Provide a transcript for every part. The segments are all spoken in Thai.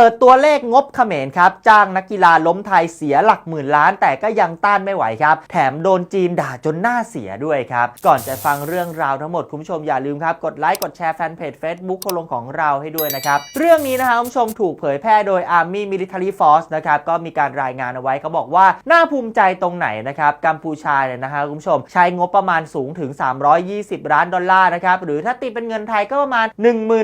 เปิดตัวเลขงบเขมรครับ จ้างนักกีฬาล้มไทยเสียหลักหมื่นล้าน แต่ก็ยังต้านไม่ไหวครับ แถมโดนจีนด่าจนหน้าเสียด้วยครับ ก่อนจะฟังเรื่องราวทั้งหมด คุณผู้ชมอย่าลืมครับ กดไลค์กดแชร์แฟนเพจ Facebook โคลงของเราให้ด้วยนะครับ เรื่องนี้นะครับคุณผู้ชมถูกเผยแพร่โดย Army Military Force นะครับ ก็มีการรายงานเอาไว้เขาบอกว่าน่าภูมิใจตรงไหนนะครับกัมพูชาเนี่ยนะฮะคุณผู้ชม ใช้งบประมาณสูงถึง 320 ล้านดอลลาร์นะครับหรือถ้าตีเป็นเงินไทยก็ประมาณ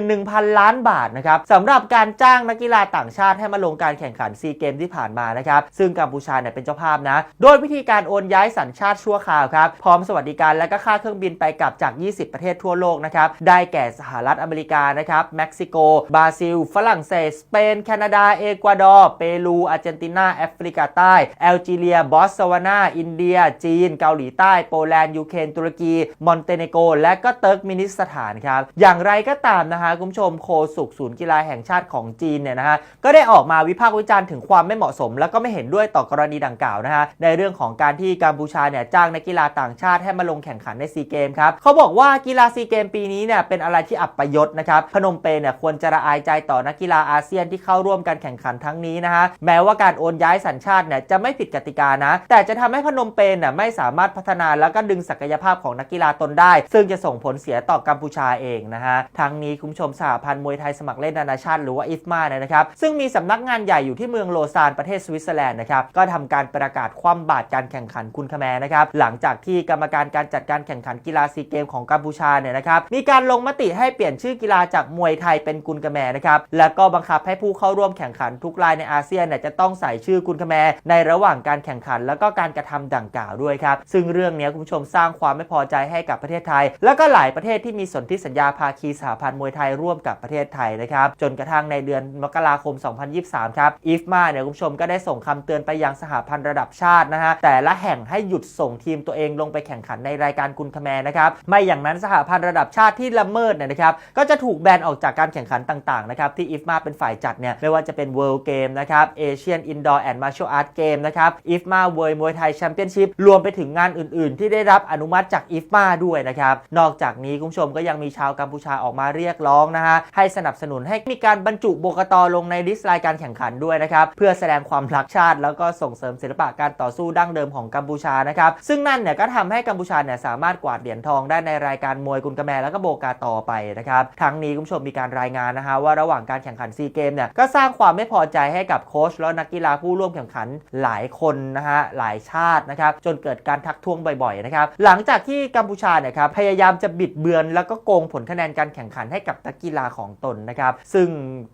11,000 ล้านบาทนะครับสำหรับการจ้างนักกีฬาต่างชาติให้มาลงการแข่งขันซีเกมที่ผ่านมานะครับซึ่งกัมพูชาเนี่ยเป็นเจ้าภาพนะ โดยวิธีการโอนย้ายสัญชาติชั่วคราวครับพร้อมสวัสดิการและก็ค่าเครื่องบินไปกลับจาก 20 ประเทศทั่วโลกนะครับได้แก่สหรัฐอเมริกานะครับเม็กซิโกบราซิล ฝรั่งเศส สเปน แคนาดา เอกวาดอร์ เปรู อาร์เจนตินา แอฟริกาใต้ แอลจีเรีย บอตสวานา อินเดีย จีน เกาหลีใต้ โปแลนด์ ยูเครน ตุรกี มอนเตเนโก และก็เติร์กมินิสถานครับ อย่างไรก็ตามนะฮะคุณผู้ชมโคสุกศูนย์กีฬาแห่งชาติของจีนเนี่ยนะฮะก็ได้ออกมาวิพากษ์วิจารณ์ถึงความไม่เหมาะสม แล้วก็ไม่เห็นด้วยต่อกรณีดังกล่าวนะฮะในเรื่องของการที่กัมพูชาเนี่ยจ้างนักกีฬาต่างชาติให้มาลงแข่งขันในซีเกมครับเขาบอกว่ากีฬาซีเกมปีนี้เนี่ยเป็นอะไรที่อับประยศนะครับพนมเปญเนี่ยควรจะระอายใจต่อนักกีฬาอาเซียนที่เข้าร่วมการแข่งขันทั้งนี้นะฮะแม้ว่าการโอนย้ายสัญชาติเนี่ยจะไม่ผิดกติกานะ แต่จะทำให้พนมเปญเนี่ยไม่สามารถพัฒนาแล้วก็ดึงศักยภาพของนักกีฬาตนได้ ซึ่งจะส่งผลเสียต่อกัมพูชาเองนะฮะทั้งนี้คุณชมสหพันธ์มวยไทยสมัครเล่นนานาชาติหรือว่าอิฟมาเนี่ยนะครับซึ่งมีสำนักงานใหญ่อยู่ที่เมืองโลซานประเทศสวิตเซอร์แลนด์นะครับ ก็ทำการประกาศคว่ำบาตรการแข่งขันคุณคแมนะครับ หลังจากที่กรรมการการจัดการแข่งขันกีฬาซีเกมของกัมพูชาเนี่ยนะครับ มีการลงมติให้เปลี่ยนชื่อกีฬาจากมวยไทยเป็นกุนคแมนะครับ แล้วก็บังคับให้ผู้เข้าร่วมแข่งขันทุกรายในอาเซียนเนี่ยจะต้องใส่ชื่อกุนคแมในระหว่างการแข่งขัน แล้วก็การกระทำดังกล่าวด้วยครับ ซึ่งเรื่องนี้คุณผู้ชมสร้างความไม่พอใจให้กับประเทศไทย แล้วก็หลายประเทศที่มีสนธิสัญญาภาคีสหพันธ์มวยไทยร่วมกับประเทศไทยนะครับ จนกระทั่งในเดือนมกราคม 2023 ครับอีฟมาเนี่ยคุณผู้ชมก็ได้ส่งคำเตือนไปยังสหพันธ์ระดับชาตินะฮะแต่ละแห่งให้หยุดส่งทีมตัวเองลงไปแข่งขันในรายการกุนคแมร์นะครับไม่อย่างนั้นสหพันธ์ระดับชาติที่ละเมิดเนี่ยนะครับก็จะถูกแบนออกจากการแข่งขันต่างๆนะครับที่อีฟมาเป็นฝ่ายจัดเนี่ยไม่ว่าจะเป็น World Game นะครับเอเชียนอินดอร์แอนด์มาร์เชลอาร์ตเกมนะครับอีฟมาเวยมวยไทยแชมเปี้ยนชิพรวมไปถึงงานอื่น ๆ ที่ได้รับอนุมัติจากอีฟมาด้วยนะครับนอกจากนี้คุณผู้ชมก็ยังมีชาวกัมพูชาออกมาเรียกร้องนะฮะให้สนับสนุนให้มีการบรรจุโบกตลงในลิสต์รายการแข่งขันด้วยนะครับเพื่อแสดงความรักชาติ แล้วก็ส่งเสริมศิลปะการต่อสู้ดั้งเดิมของกัมพูชานะครับซึ่งนั่นเนี่ยก็ทำให้กัมพูชาเนี่ยสามารถกวาดเหรียญทองได้ในรายการมวยกุนกระแมแล้วก็โบกาต่อไปนะครับทั้งนี้คุณผู้ชมมีการรายงานนะฮะว่าระหว่างการแข่งขันซีเกมเนี่ยก็สร้างความไม่พอใจให้กับโค้ชแล้วนักกีฬาผู้ร่วมแข่งขันหลายคนนะฮะหลายชาตินะครับจนเกิดการทักท้วงบ่อยๆนะครับหลังจากที่กัมพูชาเนี่ยครับพยายามจะบิดเบือน แล้วก็โกงผลคะแนนการแข่งขันให้กับนักกีฬาของตนนะครับซึ่ง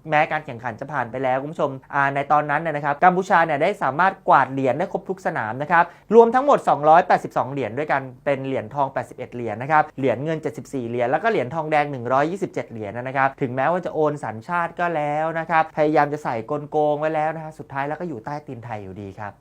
แม้การแข่งขันจะผ่านไปแล้วคุณผู้ชมในตอนนั้นนะครับกัมพูชาเนี่ยได้สามารถกวาดเหรียญได้ครบทุกสนามนะครับรวมทั้งหมด 282 เหรียญด้วยกันเป็นเหรียญทอง 81 เหรียญนะครับเหรียญเงิน 74 เหรียญแล้วก็เหรียญทองแดง 127 เหรียญนะครับถึงแม้ว่าจะโอนสัญชาติก็แล้วนะครับพยายามจะใส่กลโกงไว้แล้วนะฮะสุดท้ายแล้วก็อยู่ใต้ตีนไทยอยู่ดีครับ